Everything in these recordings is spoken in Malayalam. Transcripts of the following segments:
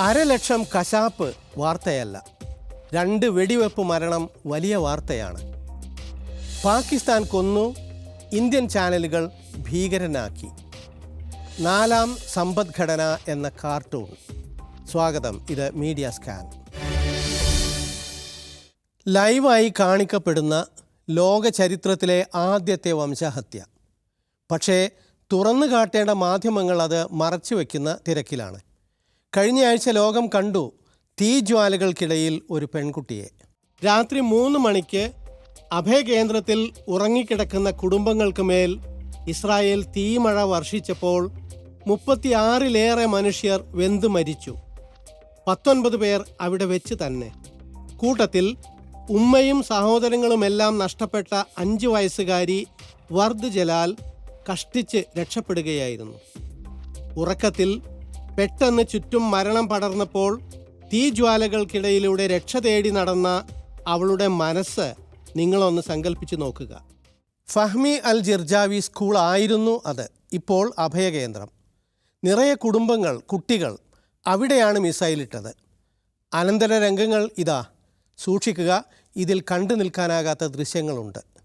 അരലക്ഷം കശാപ്പ് വാർത്തയല്ല. രണ്ട് വെടിവെപ്പ് മരണം വലിയ വാർത്തയാണ്. പാകിസ്ഥാൻ കൊന്നു ഇന്ത്യൻ ചാനലുകൾ ഭീകരനാക്കി. നാലാം സമ്പദ്ഘടന എന്ന കാർട്ടൂൺ. സ്വാഗതം ഇത് മീഡിയ സ്കാൻ. ലൈവായി കാണിക്കപ്പെടുന്ന ലോക ചരിത്രത്തിലെ ആദ്യത്തെ വംശഹത്യ. പക്ഷേ തുറന്നു കാട്ടേണ്ട മാധ്യമങ്ങൾ അത് മറച്ചു വയ്ക്കുന്ന തിരക്കിലാണ്. കഴിഞ്ഞ ആഴ്ച ലോകം കണ്ടു തീജ്വാലകൾക്കിടയിൽ ഒരു പെൺകുട്ടിയെ. രാത്രി മൂന്ന് മണിക്ക് അഭയകേന്ദ്രത്തിൽ ഉറങ്ങിക്കിടക്കുന്ന കുടുംബങ്ങൾക്ക് മേൽ ഇസ്രായേൽ തീമഴ വർഷിച്ചപ്പോൾ മുപ്പത്തിയാറിലേറെ മനുഷ്യർ വെന്തു മരിച്ചു. പത്തൊൻപത് പേർ അവിടെ വെച്ച് തന്നെ. കൂട്ടത്തിൽ ഉമ്മയും സഹോദരങ്ങളുമെല്ലാം നഷ്ടപ്പെട്ട അഞ്ച് വയസ്സുകാരി വർദ് ജലാൽ കഷ്ടിച്ച് രക്ഷപ്പെടുകയായിരുന്നു. ഉറക്കത്തിൽ പെട്ടെന്ന് ചുറ്റും മരണം പടർന്നപ്പോൾ തീജ്വാലകൾക്കിടയിലൂടെ രക്ഷ തേടി നടന്ന അവളുടെ മനസ്സ് നിങ്ങളൊന്ന് സങ്കല്പിച്ച് നോക്കുക. ഫഹ്മി അൽ ജിർജാവി സ്കൂൾ ആയിരുന്നു അത്. ഇപ്പോൾ അഭയകേന്ദ്രം. നിറയെ കുടുംബങ്ങൾ കുട്ടികൾ അവിടെയാണ് മിസൈലിട്ടത്. അനന്തര രംഗങ്ങൾ ഇതാ. സൂക്ഷിക്കുക ഇതിൽ കണ്ടു നിൽക്കാനാകാത്ത ദൃശ്യങ്ങളുണ്ട്.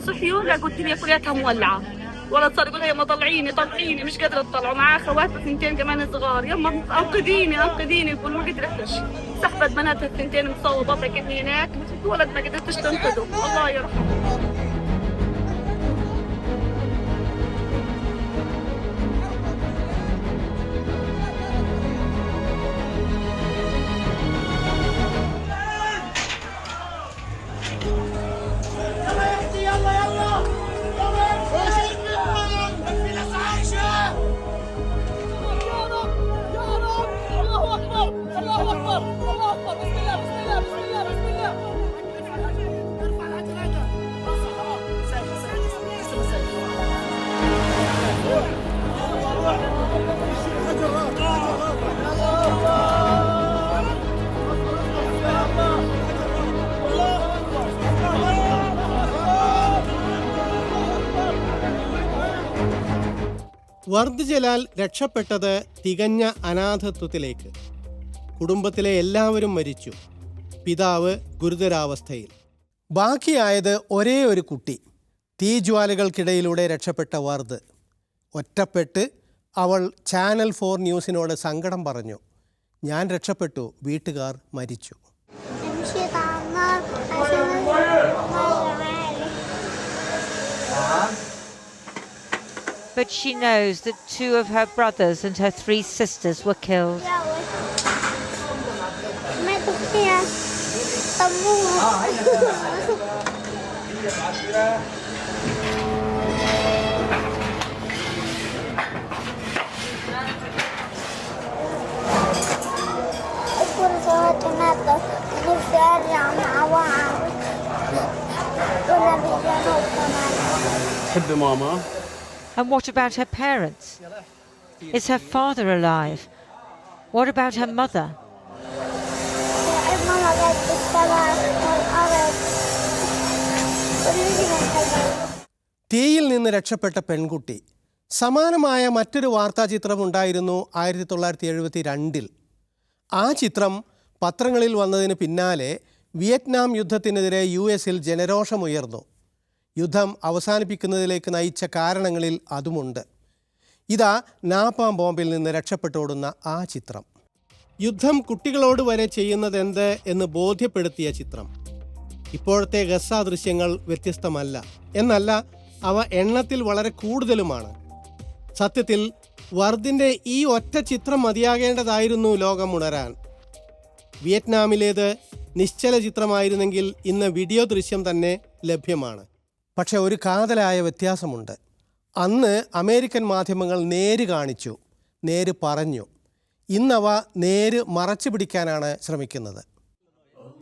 صحيوا لقوا الدنيا كلها مولعة. ولد صار يقول لها يما طلعيني طلعيني. مش قادرة تطلعوا معاه خواتها ثنتين كمان صغار. يما أنقذيني أنقذيني. يقول ما قدرتش سحبت بناتها الثنتين مصوبة كان هناك. ولد ما قدرتش تنقذه. الله يرحمه. വർദ് ജലാൽ രക്ഷപ്പെട്ടത് തികഞ്ഞ അനാഥത്വത്തിലേക്ക്. കുടുംബത്തിലെ എല്ലാവരും മരിച്ചു. പിതാവ് ഗുരുതരാവസ്ഥയിൽ. ബാക്കിയായത് ഒരേ ഒരു കുട്ടി. തീജ്വാലകൾക്കിടയിലൂടെ രക്ഷപ്പെട്ട വർദ്ധ് ഒറ്റപ്പെട്ട് അവൾ ചാനൽ ഫോർ ന്യൂസിനോട് സങ്കടം പറഞ്ഞു. ഞാൻ രക്ഷപ്പെട്ടു. വീട്ടുകാർ മരിച്ചു. But she knows that two of her brothers and her three sisters were killed. ما تخفيها طموح اذكر صلاة النادى نفسي ارجع مع بعض ونبي جنوب كمان تحب ماما And what about her parents? Is her father alive? What about her mother? തീയിൽ നിന്ന് രക്ഷപ്പെട്ട പെൺകുട്ടി സമാനമായ മറ്റൊരു വാർത്താ ചിത്രം ഉണ്ടായിരുന്നു ആയിരത്തി തൊള്ളായിരത്തി എഴുപത്തി രണ്ടിൽ ആ ചിത്രം പത്രങ്ങളിൽ വന്നതിന് പിന്നാലെ വിയറ്റ്നാം യുദ്ധത്തിനെതിരെ യു എസിൽ ജനരോഷമുയർന്നു യുദ്ധം അവസാനിപ്പിക്കുന്നതിലേക്ക് നയിച്ച കാരണങ്ങളിൽ അതുമുണ്ട്. ഇതാ നാപ്പാം ബോംബിൽ നിന്ന് രക്ഷപ്പെട്ടോടുന്ന ആ ചിത്രം. യുദ്ധം കുട്ടികളോട് വരെ ചെയ്യുന്നതെന്ത് എന്ന് ബോധ്യപ്പെടുത്തിയ ചിത്രം. ഇപ്പോഴത്തെ ഗസ ദൃശ്യങ്ങൾ വ്യത്യസ്തമല്ല. എന്നല്ല അവ എണ്ണത്തിൽ വളരെ കൂടുതലുമാണ്. സത്യത്തിൽ വർദിന്റെ ഈ ഒറ്റ ചിത്രം മതിയാകേണ്ടതായിരുന്നു ലോകം ഉണരാൻ വിയറ്റ്നാമിലേത് നിശ്ചല ചിത്രമായിരുന്നെങ്കിൽ ഇന്ന് വീഡിയോ ദൃശ്യം തന്നെ ലഭ്യമാണ്. പക്ഷെ ഒരു കാതലായ വ്യത്യാസമുണ്ട്. അന്ന് അമേരിക്കൻ മാധ്യമങ്ങൾ നേര് കാണിച്ചു നേര് പറഞ്ഞു. ഇന്നവ നേര് മറച്ചു പിടിക്കാനാണ് ശ്രമിക്കുന്നത്.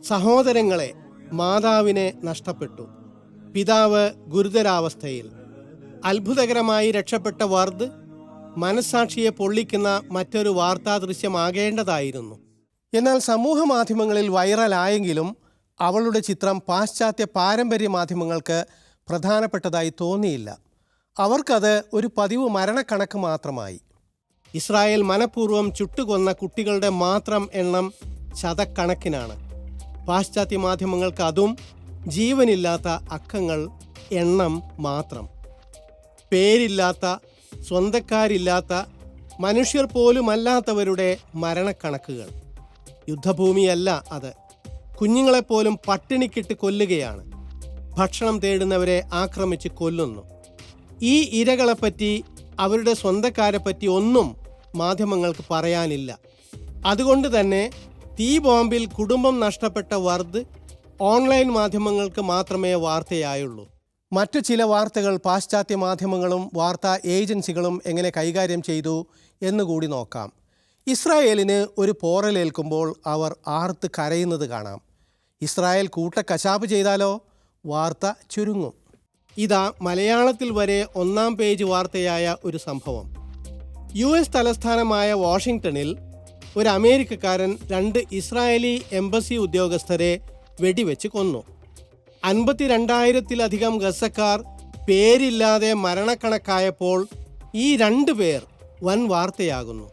സഹോദരങ്ങളെ മാതാവിനെ നഷ്ടപ്പെട്ടു. പിതാവ് ഗുരുതരാവസ്ഥയിൽ. അത്ഭുതകരമായി രക്ഷപ്പെട്ട വർദ് മനസ്സാക്ഷിയെ പൊള്ളിക്കുന്ന മറ്റൊരു വാർത്താ ദൃശ്യമാകേണ്ടതായിരുന്നു. എന്നാൽ സമൂഹ മാധ്യമങ്ങളിൽ വൈറലായെങ്കിലും അവളുടെ ചിത്രം പാശ്ചാത്യ പാരമ്പര്യ മാധ്യമങ്ങൾക്ക് പ്രധാനപ്പെട്ടതായി തോന്നിയില്ല. അവർക്കത് ഒരു പതിവ് മരണക്കണക്ക് മാത്രമായി. ഇസ്രായേൽ മനഃപൂർവം ചുട്ടുകൊന്ന കുട്ടികളുടെ മാത്രം എണ്ണം ശതക്കണക്കിനാണ്. പാശ്ചാത്യ മാധ്യമങ്ങൾക്ക് അതും ജീവനില്ലാത്ത അക്കങ്ങൾ എണ്ണം മാത്രം. പേരില്ലാത്ത സ്വന്തക്കാരില്ലാത്ത മനുഷ്യർ പോലുമല്ലാത്തവരുടെ മരണക്കണക്കുകൾ. യുദ്ധഭൂമിയല്ല അത്. കുഞ്ഞുങ്ങളെപ്പോലും പട്ടിണിക്കിട്ട് കൊല്ലുകയാണ്. ഭക്ഷണം തേടുന്നവരെ ആക്രമിച്ച് കൊല്ലുന്നു. ഈ ഇരകളെപ്പറ്റി അവരുടെ സ്വന്തക്കാരെപ്പറ്റി ഒന്നും മാധ്യമങ്ങൾക്ക് പറയാനില്ല. അതുകൊണ്ട് തന്നെ തീ ബോംബിൽ കുടുംബം നഷ്ടപ്പെട്ട വർദ്ധ് ഓൺലൈൻ മാധ്യമങ്ങൾക്ക് മാത്രമേ വാർത്തയായുള്ളൂ. മറ്റു ചില വാർത്തകൾ പാശ്ചാത്യ മാധ്യമങ്ങളും വാർത്താ ഏജൻസികളും എങ്ങനെ കൈകാര്യം ചെയ്തു എന്നുകൂടി നോക്കാം. ഇസ്രായേലിന് ഒരു പോറലേൽക്കുമ്പോൾ അവർ ആർത്ത് കരയുന്നത് കാണാം. ഇസ്രായേൽ കൂട്ടക്കശാപ്പ് ചെയ്താലോ? വാർത്ത ചുരുങ്ങും. ഇതാ മലയാളത്തിൽ വരെ ഒന്നാം പേജ് വാർത്തയായ ഒരു സംഭവം. യു എസ് തലസ്ഥാനമായ വാഷിംഗ്ടണിൽ ഒരു അമേരിക്കക്കാരൻ രണ്ട് ഇസ്രായേലി എംബസി ഉദ്യോഗസ്ഥരെ വെടിവെച്ച് കൊന്നു. അൻപത്തിരണ്ടായിരത്തിലധികം ഗസക്കാർ പേരില്ലാതെ മരണക്കണക്കായപ്പോൾ ഈ രണ്ട് പേർ വൻ വാർത്തയാകുന്നു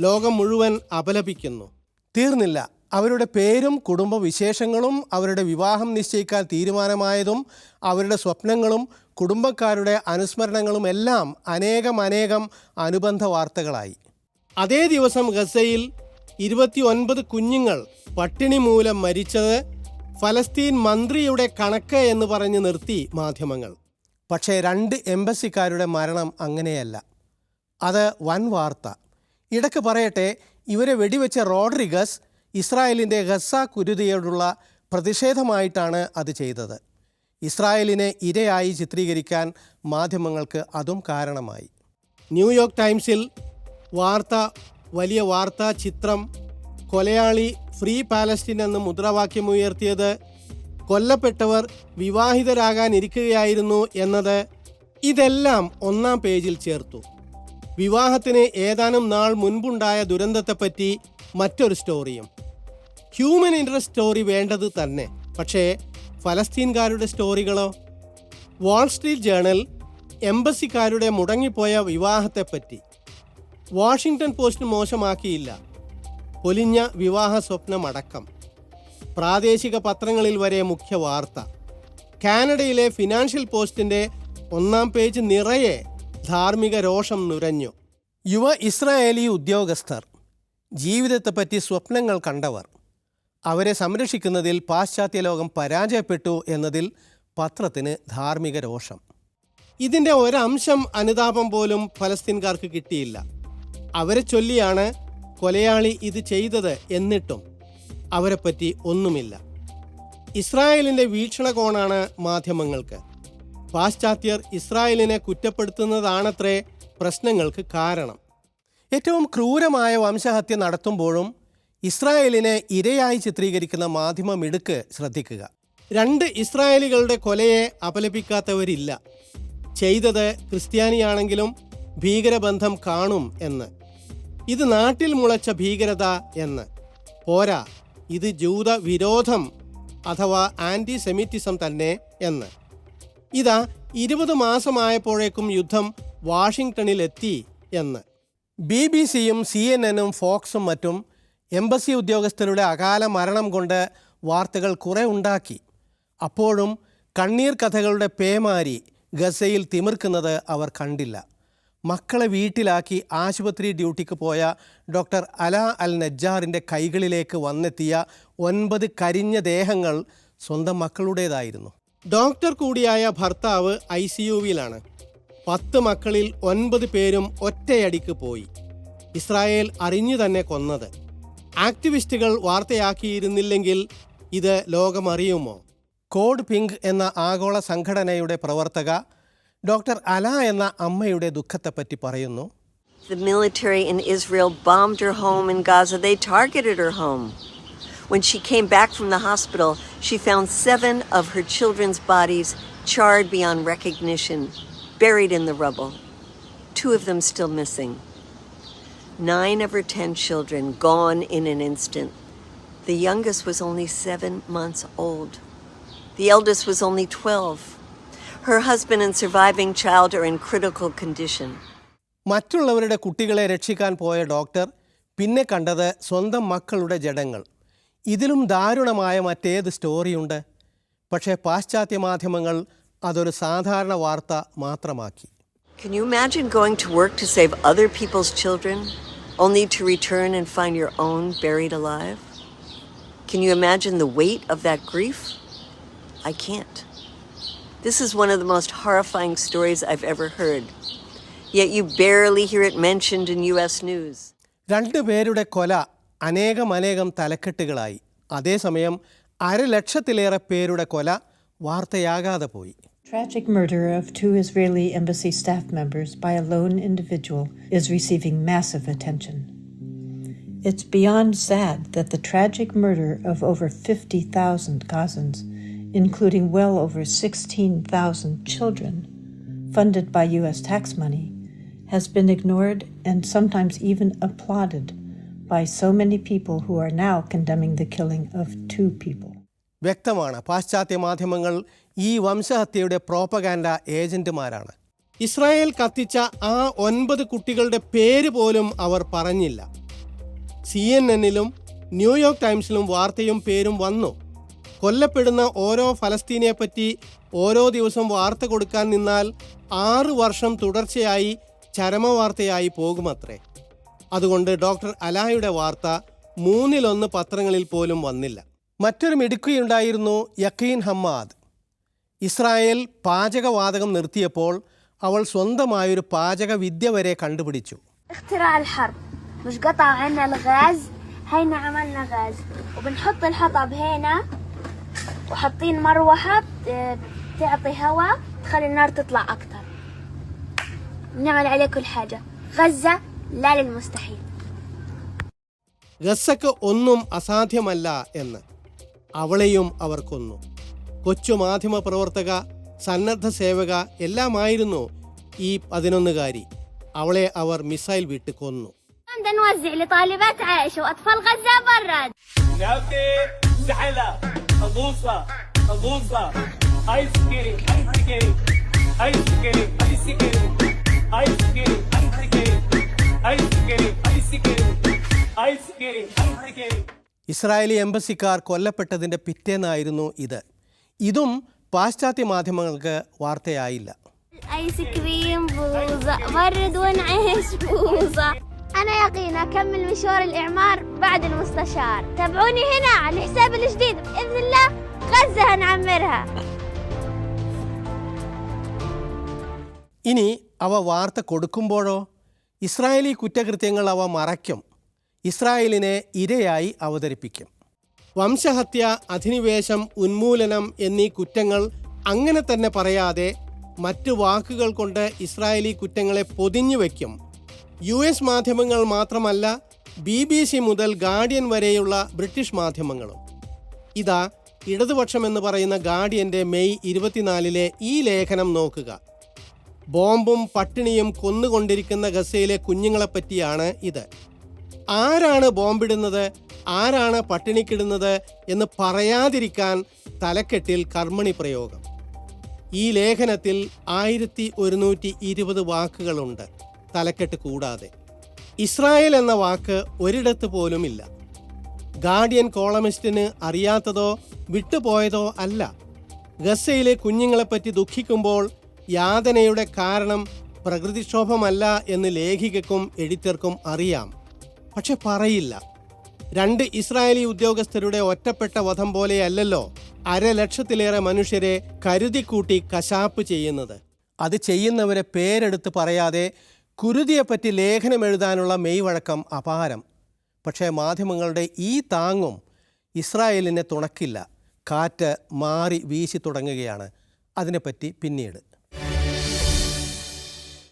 ലോകം മുഴുവൻ അപലപിക്കുന്നു. തീർന്നില്ല. അവരുടെ പേരും കുടുംബ വിശേഷങ്ങളും അവരുടെ വിവാഹം നിശ്ചയിക്കാൻ തീരുമാനമായതും അവരുടെ സ്വപ്നങ്ങളും കുടുംബക്കാരുടെ അനുസ്മരണങ്ങളും എല്ലാം അനേകം അനേകം അനുബന്ധ വാർത്തകളായി. അതേ ദിവസം ഗസയിൽ ഇരുപത്തി ഒൻപത് കുഞ്ഞുങ്ങൾ പട്ടിണി മൂലം മരിച്ചത് ഫലസ്തീൻ മന്ത്രിയുടെ കണക്ക് എന്ന് പറഞ്ഞ് നിർത്തി മാധ്യമങ്ങൾ. പക്ഷേ രണ്ട് എംബസിക്കാരുടെ മരണം അങ്ങനെയല്ല. അത് വൻ വാർത്ത ഇടയ്ക്ക് പറയട്ടെ ഇവരെ വെടിവെച്ച റോഡ്രിഗസ് ഇസ്രായേലിന്റെ ഗസ കുരുതിയോടുള്ള പ്രതിഷേധമായിട്ടാണ് അത് ചെയ്തത്. ഇസ്രായേലിനെ ഇരയായി ചിത്രീകരിക്കാൻ മാധ്യമങ്ങൾക്ക് അതും കാരണമായി. ന്യൂയോർക്ക് ടൈംസിൽ വാർത്ത വലിയ വാർത്താ ചിത്രം കൊലയാളി ഫ്രീ പാലസ്തീൻ എന്ന് മുദ്രാവാക്യമുയർത്തിയത് കൊല്ലപ്പെട്ടവർ വിവാഹിതരാകാനിരിക്കുകയായിരുന്നു എന്നത് ഇതെല്ലാം ഒന്നാം പേജിൽ ചേർത്തു. വിവാഹത്തിന് ഏതാനും നാൾ മുൻപുണ്ടായ ദുരന്തത്തെപ്പറ്റി മറ്റൊരു സ്റ്റോറിയും. ഹ്യൂമൻ ഇൻട്രസ്റ്റ് സ്റ്റോറി വേണ്ടത് തന്നെ. പക്ഷേ ഫലസ്തീൻകാരുടെ സ്റ്റോറികളോ? വാൾ സ്ട്രീറ്റ് ജേണൽ എംബസിക്കാരുടെ മുടങ്ങിപ്പോയ വിവാഹത്തെപ്പറ്റി. വാഷിങ്ടൺ പോസ്റ്റ് മോശമാക്കിയില്ല. പൊലിഞ്ഞ വിവാഹ സ്വപ്നമടക്കം. പ്രാദേശിക പത്രങ്ങളിൽ വരെ മുഖ്യ വാർത്ത. കാനഡയിലെ ഫിനാൻഷ്യൽ പോസ്റ്റിന്റെ ഒന്നാം പേജ് നിറയെ ധാർമ്മിക രോഷം നുരഞ്ഞു. യുവ ഇസ്രായേലി ഉദ്യോഗസ്ഥർ ജീവിതത്തെപ്പറ്റി സ്വപ്നങ്ങൾ കണ്ടവർ. അവരെ സംരക്ഷിക്കുന്നതിൽ പാശ്ചാത്യ ലോകം പരാജയപ്പെട്ടു എന്നതിൽ പത്രത്തിന് ധാർമ്മിക രോഷം. ഇതിന്റെ ഒരംശം അനുതാപം പോലും ഫലസ്തീൻകാർക്ക് കിട്ടിയില്ല. അവരെ ചൊല്ലിയാണ് കൊലയാളി ഇത് ചെയ്തത് എന്നിട്ടും അവരെപ്പറ്റി ഒന്നുമില്ല. ഇസ്രായേലിന്റെ വീക്ഷണകോണാണ് മാധ്യമങ്ങൾക്ക്. പാശ്ചാത്യർ ഇസ്രായേലിനെ കുറ്റപ്പെടുത്തുന്നതാണത്രേ പ്രശ്നങ്ങൾക്ക് കാരണം. ഏറ്റവും ക്രൂരമായ വംശഹത്യ നടത്തുമ്പോഴും ഇസ്രായേലിനെ ഇരയായി ചിത്രീകരിക്കുന്ന മാധ്യമ മിടുക്ക് ശ്രദ്ധിക്കുക. രണ്ട് ഇസ്രായേലികളുടെ കൊലയെ അപലപിക്കാത്തവരില്ല. ചെയ്തത് ക്രിസ്ത്യാനിയാണെങ്കിലും ഭീകരബന്ധം കാണും എന്ന്. ഇത് നാട്ടിൽ മുളച്ച ഭീകരത എന്ന്. പോരാ ഇത് ജൂത വിരോധം അഥവാ ആന്റി സെമിറ്റിസം തന്നെ എന്ന്. ഇതാ ഇരുപത് മാസമായപ്പോഴേക്കും യുദ്ധം വാഷിങ്ടണിലെത്തി എന്ന്. ബി ബി സിയും സി എൻ എനും ഫോക്സും മറ്റും എംബസി ഉദ്യോഗസ്ഥരുടെ അകാല മരണം കൊണ്ട് വാർത്തകൾ കുറെ ഉണ്ടാക്കി. അപ്പോഴും കണ്ണീർ കഥകളുടെ പേമാരി ഗസയിൽ തിമിർക്കുന്നത് അവർ കണ്ടില്ല. മക്കളെ വീട്ടിലാക്കി ആശുപത്രി ഡ്യൂട്ടിക്ക് പോയ ഡോക്ടർ അല അൽ നജ്ജാറിന്റെ കൈകളിലേക്ക് വന്നെത്തിയ ഒൻപത് കരിഞ്ഞ ദേഹങ്ങൾ സ്വന്തം മക്കളുടേതായിരുന്നു. ഡോക്ടർ കൂടിയായ ഭർത്താവ് ഐ സി യുവിലാണ് പത്ത് മക്കളിൽ ഒൻപത് പേരും ഒറ്റയടിക്ക് പോയി ഇസ്രായേൽ അറിഞ്ഞു തന്നെ കൊന്നത് ആക്ടിവിസ്റ്റുകൾ വാർത്തയാക്കിയിരുന്നില്ലെങ്കിൽ ഇത് ലോകമറിയുമോ കോഡ് പിങ്ക് എന്ന ആഗോള സംഘടനയുടെ പ്രവർത്തക ഡോക്ടർ അല എന്ന അമ്മയുടെ ദുഃഖത്തെപ്പറ്റി പറയുന്നു The military in Israel bombed her home in Gaza. They targeted her home. When she came back from the hospital, she found seven of her children's bodies charred beyond recognition, buried in the rubble. Two of them still missing. Nine of her ten children gone in an instant. The youngest was only seven months old. The eldest was only 12. Her husband and surviving child are in critical condition. മറ്റുള്ളവരുടെ കുട്ടികളെ രക്ഷിക്കാൻ പോയ ഡോക്ടർ പിന്നെ കണ്ടത് സ്വന്തം മക്കളുടെ ജഡങ്ങൾ ഇതിലും ദാരുണമായ മറ്റേത് സ്റ്റോറിയുണ്ട് പക്ഷേ പാശ്ചാത്യ മാധ്യമങ്ങൾ അതൊരു സാധാരണ വാർത്ത മാത്രമാക്കി Can you imagine going to work to save other people's children only to return and find your own buried alive? Can you imagine the weight of that grief? I can't. This is one of the most horrifying stories I've ever heard. Yet you barely hear it mentioned in US news. രണ്ട് പേരുടെ കൊല അനേകമനേകം തലക്കെട്ടുകളായി അതേസമയം അരലക്ഷത്തിലേറെ പേരുടെ കൊല വാർത്തയാകാതെ പോയി Tragic murder of two Israeli embassy staff members by a lone individual is receiving massive attention. It's beyond sad that the tragic murder of over 50,000 Gazans, including well over 16,000 children, funded by U.S. tax money, has been ignored and sometimes even applauded by so many people who are now condemning the killing of two people. വ്യക്തമാണ്. പാശ്ചാത്യ മാധ്യമങ്ങൾ ഈ വംശഹത്യയുടെ പ്രോപ്പഗാൻഡ ഏജന്റുമാരാണ്. ഇസ്രായേൽ കത്തിച്ച ആ ഒൻപത് കുട്ടികളുടെ പേര് പോലും അവർ പറഞ്ഞില്ല. സി എൻ എന്നിലും ന്യൂയോർക്ക് ടൈംസിലും വാർത്തയും പേരും വന്നു. കൊല്ലപ്പെടുന്ന ഓരോ ഫലസ്തീനെ പറ്റി ഓരോ ദിവസം വാർത്ത കൊടുക്കാൻ നിന്നാൽ ആറ് വർഷം തുടർച്ചയായി ചരമവാർത്തയായി പോകുമത്രേ. അതുകൊണ്ട് ഡോക്ടർ അലായുടെ വാർത്ത മൂന്നിലൊന്ന് പത്രങ്ങളിൽ പോലും വന്നില്ല. മറ്റൊരു മിടുക്കിയുണ്ടായിരുന്നു യക്കീൻ ഹമ്മാദ്. ഇസ്രായേൽ പാചകവാതകം നിർത്തിയപ്പോൾ അവൾ സ്വന്തമായൊരു പാചക വിദ്യ വരെ കണ്ടുപിടിച്ചു. ഒന്നും അസാധ്യമല്ല എന്ന്. അവളെയും അവർ കൊന്നു. കൊച്ചു മാധ്യമ പ്രവർത്തക സന്നദ്ധ സേവക എല്ലാമായിരുന്നു ഈ പതിനൊന്നുകാരി. അവളെ അവർ മിസൈൽ വിട്ട് കൊന്നു. ഐസ് ഐസ് ഐസ് ഇസ്രായേലി എംബസിക്കാർ കൊല്ലപ്പെട്ടതിന്റെ പിറ്റേന്നായിരുന്നു ഇത്. ഇതും പാശ്ചാത്യ മാധ്യമങ്ങൾക്ക് വാർത്തയായില്ല. يقينا مشوار بعد المستشار. تابعوني هنا على الحساب الجديد. الله هنعمرها. ഇനി അവ വാർത്ത കൊടുക്കുമ്പോഴോ? ഇസ്രായേലി കുറ്റകൃത്യങ്ങൾ അവ മറയ്ക്കും. ഇസ്രായേലിനെ ഇരയായി അവതരിപ്പിക്കും. വംശഹത്യ അധിനിവേശം ഉന്മൂലനം എന്നീ കുറ്റങ്ങൾ അങ്ങനെ തന്നെ പറയാതെ മറ്റു വാക്കുകൾ കൊണ്ട് ഇസ്രായേലി കുറ്റങ്ങളെ പൊതിഞ്ഞു വയ്ക്കും യു എസ് മാധ്യമങ്ങൾ മാത്രമല്ല ബി ബി സി മുതൽ ഗാർഡിയൻ വരെയുള്ള ബ്രിട്ടീഷ് മാധ്യമങ്ങളും. ഇതാ ഇടതുപക്ഷം എന്ന് പറയുന്ന ഗാർഡിയന്റെ മെയ് ഇരുപത്തിനാലിലെ ഈ ലേഖനം നോക്കുക. ബോംബും പട്ടിണിയും കൊന്നുകൊണ്ടിരിക്കുന്ന ഗസയിലെ കുഞ്ഞുങ്ങളെപ്പറ്റിയാണ് ഇത്. ആരാണ് ബോംബിടുന്നത്? ആരാണ് പട്ടിണിക്കിടുന്നത്? എന്ന് പറയാതിരിക്കാൻ തലക്കെട്ടിൽ കർമ്മണി പ്രയോഗം. ഈ ലേഖനത്തിൽ ആയിരത്തി ഒരുന്നൂറ്റി ഇരുപത് വാക്കുകളുണ്ട് തലക്കെട്ട് കൂടാതെ. ഇസ്രായേൽ എന്ന വാക്ക് ഒരിടത്ത് പോലും ഇല്ല. ഗാർഡിയൻ കോളമിസ്റ്റിന് അറിയാത്തതോ വിട്ടുപോയതോ അല്ല. ഗസയിലെ കുഞ്ഞുങ്ങളെപ്പറ്റി ദുഃഖിക്കുമ്പോൾ യാതനയുടെ കാരണം പ്രകൃതിക്ഷോഭമല്ല എന്ന് ലേഖികക്കും എഡിറ്റർക്കും അറിയാം. പക്ഷെ പറയില്ല. രണ്ട് ഇസ്രായേലി ഉദ്യോഗസ്ഥരുടെ ഒറ്റപ്പെട്ട വധം പോലെയല്ലല്ലോ അരലക്ഷത്തിലേറെ മനുഷ്യരെ കരുതിക്കൂട്ടി കശാപ്പ് ചെയ്യുന്നത്. അത് ചെയ്യുന്നവരെ പേരെടുത്ത് പറയാതെ കുരുതിയെപ്പറ്റി ലേഖനം എഴുതാനുള്ള മെയ്വഴക്കം അപാരം. പക്ഷേ മാധ്യമങ്ങളുടെ ഈ താങ്ങും ഇസ്രായേലിനെ തുണക്കില്ല. കാറ്റ് മാറി വീശി തുടങ്ങുകയാണ്. അതിനെപ്പറ്റി പിന്നീട്.